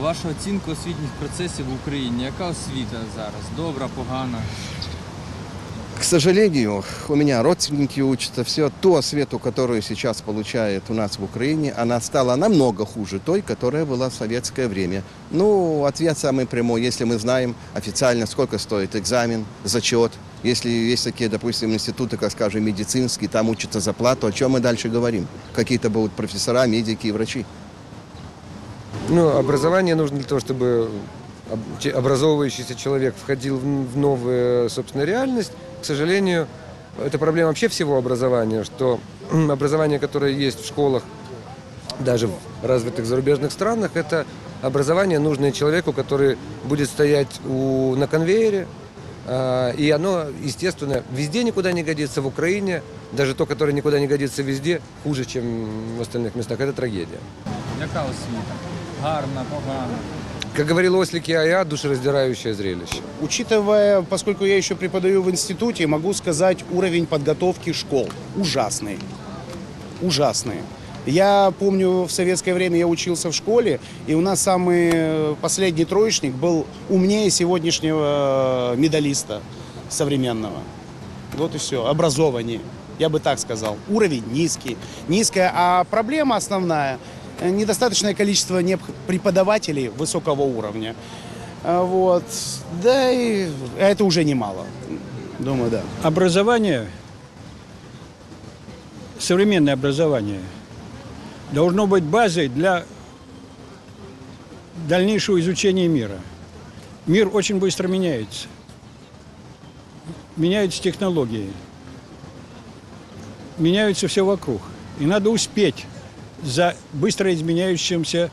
Ваша оцінка освітніх процесів в Україні. Яка освіта зараз? Добра, погана? К сожалению, у меня родственники учатся. Все ту освету, которую сейчас получает у нас в Украине, она стала намного хуже той, которая была в советское время. Ну, ответ самый прямой. Если мы знаем официально, сколько стоит экзамен, зачет, если есть такие, допустим, институты, как, скажем, медицинские, там учатся за плату, о чем мы дальше говорим? Какие-то будут профессора, медики и врачи. Ну, образование нужно для того, чтобы образовывающийся человек входил в новую, собственно, реальность. К сожалению, это проблема вообще всего образования, что образование, которое есть в школах, даже в развитых зарубежных странах, это образование, нужное человеку, который будет стоять у, на конвейере, и оно, естественно, везде никуда не годится. В Украине даже то, которое никуда не годится везде, хуже, чем в остальных местах. Это трагедия. Яка освіта? Гарна, погана. Как говорил Ослики Ая, душераздирающее зрелище. Учитывая, поскольку я еще преподаю в институте, могу сказать уровень подготовки школ ужасный. Ужасный. Я помню, в советское время я учился в школе, и у нас самый э, последний троечник был умнее сегодняшнего э, медалиста современного. Вот и все. Образование. Я бы так сказал. Уровень низкий. Низкая. А проблема основная э, недостаточное количество преподавателей высокого уровня. А Вот. Да и это уже немало. Думаю, да. образование, современное образование, должно быть базой для дальнейшего изучения мира. Мир очень быстро меняется. Меняются технологии. Меняется все вокруг. И надо успеть за быстро изменяющимся